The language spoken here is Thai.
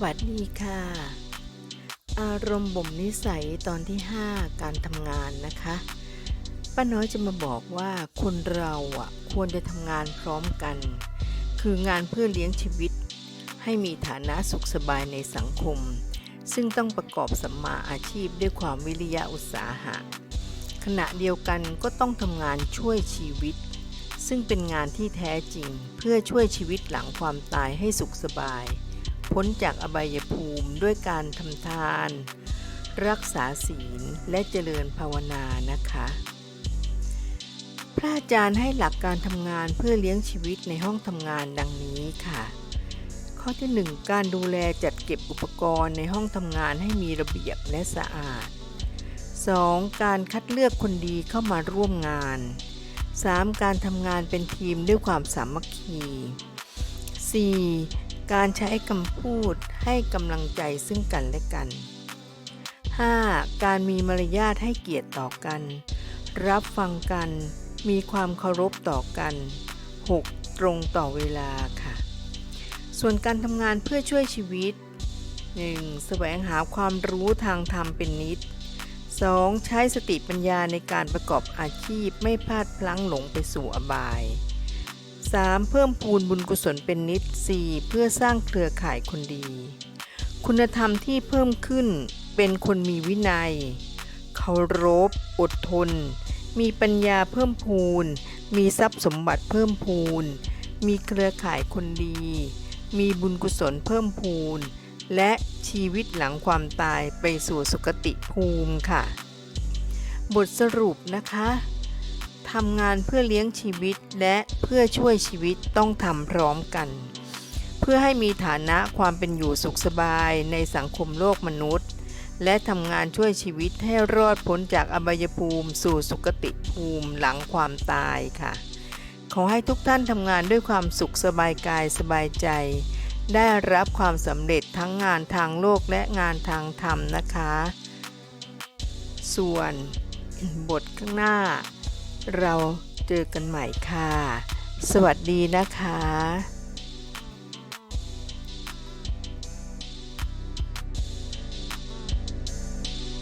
วัสดีค่ะ อารมณ์บ่มนิสัยตอนที่ 5 การทำงานนะคะ ป้าน้อยจะมาบอกว่าคนเราอะควรจะทำงานพร้อมกัน คืองานเพื่อเลี้ยงชีวิต ให้มีฐานะสุขสบายในสังคม ซึ่งต้องประกอบสัมมาอาชีพด้วยความวิริยะอุตสาหะ ขณะเดียวกันก็ต้องทำงานช่วยชีวิต ซึ่งเป็นงานที่แท้จริงเพื่อช่วยชีวิตหลังความตายให้สุขสบาย พ้นจากอบายภูมิด้วยการทำทาน รักษาศีลและเจริญภาวนานะคะ พระอาจารย์ให้หลักการทำงานเพื่อเลี้ยงชีวิตในห้องทำงานดังนี้ค่ะ ข้อที่ 1 การดูแลจัดเก็บอุปกรณ์ในห้องทำงานให้มีระเบียบและสะอาด 2. การคัดเลือกคนดีเข้ามาร่วมงาน 3. การทำงานเป็นทีมด้วยความสามัคคี 4. การใช้คำพูดให้กำลังใจซึ่งกันและกัน 5. การมีมารยาทให้เกียรติต่อกัน รับฟังกัน มีความเคารพต่อกัน 6. ตรงต่อเวลาค่ะ ส่วนการทำงานเพื่อช่วยชีวิต 1. แสวงหาความรู้ทางธรรมเป็นนิด 2. ใช้สติปัญญาในการประกอบอาชีพไม่พลาดพลั้งหลงไปสู่อบาย 3. เพิ่มพูนบุญกุศลเป็นนิด 4. เพื่อสร้างเครือข่ายคนดี คุณธรรมที่เพิ่มขึ้นเป็นคนมีวินัย เคารพ อดทน มีปัญญาเพิ่มพูน มีทรัพย์สมบัติเพิ่มพูน มีเครือข่ายคนดี มีบุญกุศลเพิ่มพูน และชีวิตหลังความตายไปสู่สุคติภูมิค่ะ บทสรุปนะคะ ทำงานเพื่อเลี้ยงชีวิตและเพื่อช่วยชีวิตต้องทำพร้อมกัน เพื่อให้มีฐานะความเป็นอยู่สุขสบายในสังคมโลกมนุษย์ และทำงานช่วยชีวิตให้รอดพ้นจากอบายภูมิ สู่สุคติภูมิหลังความตายค่ะ ขอให้ทุกท่านทำงานด้วยความสุขสบายกายสบายใจ ได้รับความสำเร็จทั้งงานทางโลกและงานทางธรรมนะคะ ส่วนบทข้างหน้า เราเจอกันใหม่ค่ะ สวัสดีนะคะ